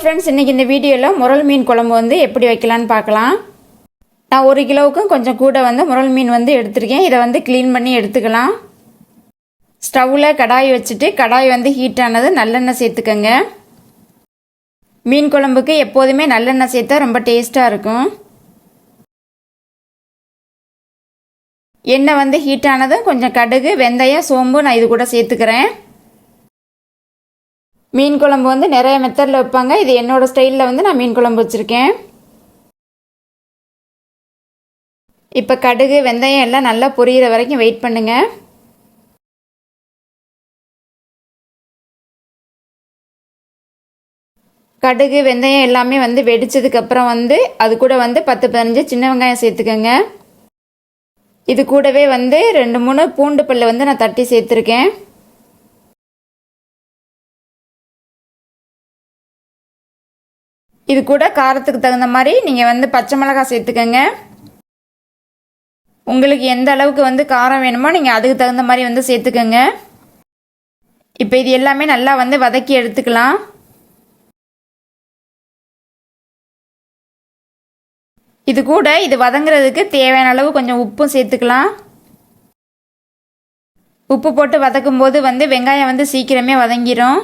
Friends இன்றைக்கி இந்த வீடியோவில் முரல் மீன் குழம்பு வந்து எப்படி வைக்கலான்னு பார்க்கலாம். நான் ஒரு கிலோவுக்கும் கொஞ்சம் கூட வந்து முரல் மீன் வந்து எடுத்திருக்கேன். இதை வந்து க்ளீன் பண்ணி எடுத்துக்கலாம். ஸ்டவ்வில் கடாய் வச்சுட்டு கடாய் வந்து ஹீட் ஆனது நல்லெண்ணெய் சேர்த்துக்கோங்க. மீன் குழம்புக்கு எப்போதுமே நல்லெண்ணெய் சேர்த்தா ரொம்ப டேஸ்ட்டாக இருக்கும். எண்ணெய் வந்து ஹீட் ஆனதும் கொஞ்சம் கடுகு வெந்தயம் சோம்பு நான் இது கூட சேர்த்துக்கிறேன். மீன் குழம்பு வந்து நிறைய மெத்தடில் வைப்பாங்க. இது என்னோடய ஸ்டைலில் வந்து நான் மீன் குழம்பு வச்சுருக்கேன். இப்போ கடுகு வெந்தயம் எல்லாம் நல்லா பொரியிற வரைக்கும் வெயிட் பண்ணுங்கள் கடுகு வெந்தயம் எல்லாமே வந்து வெடிச்சதுக்கப்புறம் வந்து அது கூட வந்து பத்து பதினஞ்சு சின்ன வெங்காயம் சேர்த்துக்கோங்க. இது கூடவே வந்து ரெண்டு மூணு பூண்டு பல்லு வந்து நான் தட்டி சேர்த்துருக்கேன். இது கூட காரத்துக்கு தகுந்த மாதிரி நீங்கள் வந்து பச்சை மிளகாய் சேர்த்துக்கோங்க. உங்களுக்கு எந்த அளவுக்கு வந்து காரம் வேணுமோ நீங்கள் அதுக்கு தகுந்த மாதிரி வந்து சேர்த்துக்கோங்க. இப்போ இது எல்லாமே நல்லா வந்து வதக்கி எடுத்துக்கலாம். இது கூட இது வதங்குறதுக்கு தேவையான அளவு கொஞ்சம் உப்பும் சேர்த்துக்கலாம். உப்பு போட்டு வதக்கும் போது வந்து வெங்காயம் வந்து சீக்கிரமே வதங்கிடும்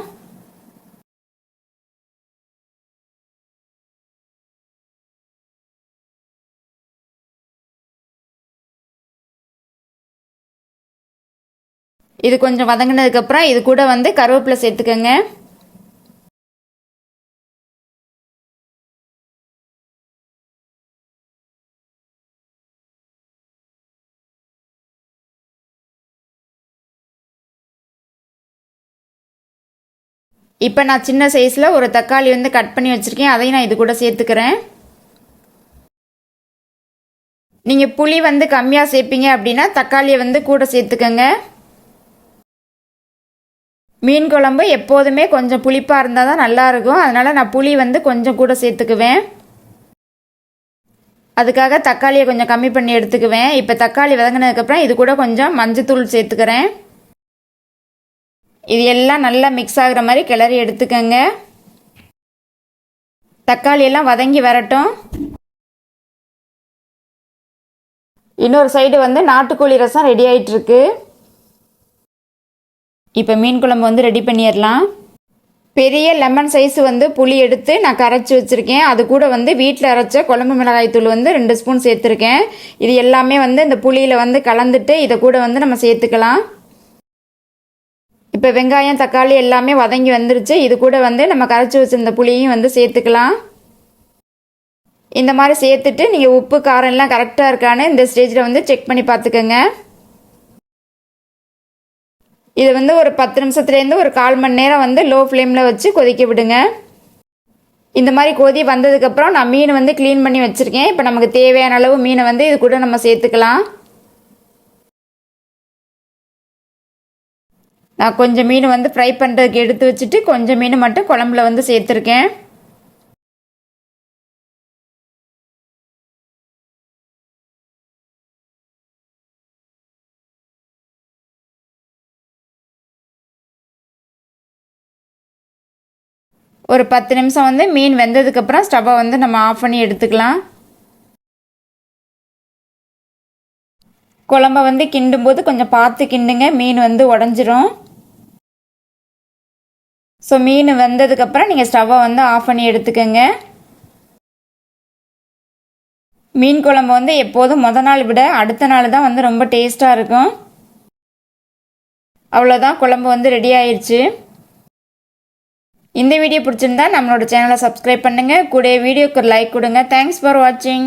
இது கொஞ்சம் வதங்கினதுக்கப்புறம் இது கூட வந்து கருவேப்பிலை சேர்த்துக்கோங்க. இப்போ நான் சின்ன சைஸில் ஒரு தக்காளி வந்து கட் பண்ணி வச்சுருக்கேன். அதையும் நான் இது கூட சேர்த்துக்கிறேன். நீங்கள் புளி வந்து கம்மியாக சேர்ப்பீங்க அப்படின்னா தக்காளியை வந்து கூட சேர்த்துக்கோங்க. மீன் குழம்பு எப்போதுமே கொஞ்சம் புளிப்பாக இருந்தால் தான் நல்லாயிருக்கும். அதனால் நான் புளி வந்து கொஞ்சம் கூட சேர்த்துக்குவேன். அதுக்காக தக்காளியை கொஞ்சம் கம்மி பண்ணி எடுத்துக்குவேன். இப்போ தக்காளி வதங்கினதுக்கப்புறம் இது கூட கொஞ்சம் மஞ்சத்தூள் சேர்த்துக்கிறேன். இது எல்லாம் நல்லா மிக்ஸ் ஆகுற மாதிரி கிளறி எடுத்துக்கோங்க. தக்காளி எல்லாம் வதங்கி வரட்டும். இன்னொரு சைடு வந்து நாட்டுக்கோழி ரசம் ரெடி ஆகிட்டுருக்கு இப்போ மீன் குழம்பு வந்து ரெடி பண்ணிடலாம். பெரிய லெமன் சைஸ் வந்து புளி எடுத்து நான் கரைச்சி வச்சுருக்கேன். அது கூட வந்து வீட்டில் அரைச்ச குழம்பு மிளகாய் தூள் வந்து ரெண்டு ஸ்பூன் சேர்த்துருக்கேன். இது எல்லாமே வந்து இந்த புளியில் வந்து கலந்துட்டு இதை கூட வந்து நம்ம சேர்த்துக்கலாம். இப்போ வெங்காயம் தக்காளி எல்லாமே வதங்கி வந்துருச்சு. இது கூட வந்து நம்ம கரைச்சி வச்சுருந்த புளியும் வந்து சேர்த்துக்கலாம். இந்த மாதிரி சேர்த்துட்டு நீங்கள் உப்பு காரம் எல்லாம் கரெக்டாக இருக்கான்னு இந்த ஸ்டேஜில் வந்து செக் பண்ணி பார்த்துக்கோங்க. இது வந்து ஒரு பத்து நிமிஷத்துலேருந்து ஒரு கால் மணி நேரம் வந்து லோ ஃப்ளேமில் வச்சு கொதிக்க விடுங்க. இந்த மாதிரி கொதி வந்ததுக்கப்புறம் நான் மீன் வந்து க்ளீன் பண்ணி வச்சுருக்கேன். இப்போ நமக்கு தேவையான அளவு மீனை வந்து இது கூட நம்ம சேர்த்துக்கலாம். நான் கொஞ்சம் மீன் வந்து ஃப்ரை பண்ணுறதுக்கு எடுத்து வச்சுட்டு கொஞ்சம் மீன் மட்டும் குழம்புல வந்து சேர்த்துருக்கேன். ஒரு பத்து நிமிஷம் வந்து மீன் வெந்ததுக்கப்புறம் ஸ்டவ்வை வந்து நம்ம ஆஃப் பண்ணி எடுத்துக்கலாம். குழம்ப வந்து கிண்டும் போது கொஞ்சம் பார்த்து கிண்டுங்க மீன் வந்து உடஞ்சிரும். ஸோ மீன் வெந்ததுக்கப்புறம் நீங்கள் ஸ்டவ்வை வந்து ஆஃப் பண்ணி எடுத்துக்கோங்க. மீன் குழம்பு வந்து எப்போதும் முத நாள் விட அடுத்த நாள் தான் வந்து ரொம்ப டேஸ்ட்டாக இருக்கும். அவ்வளோதான் குழம்பு வந்து ரெடி ஆயிடுச்சு இந்த வீடியோ பிடிச்சிருந்தா நம்மளோட சேனலை சப்ஸ்கிரைப் பண்ணுங்கள் கூட வீடியோக்கு ஒரு லைக் கொடுங்க. தேங்க்ஸ் ஃபார் வாட்சிங்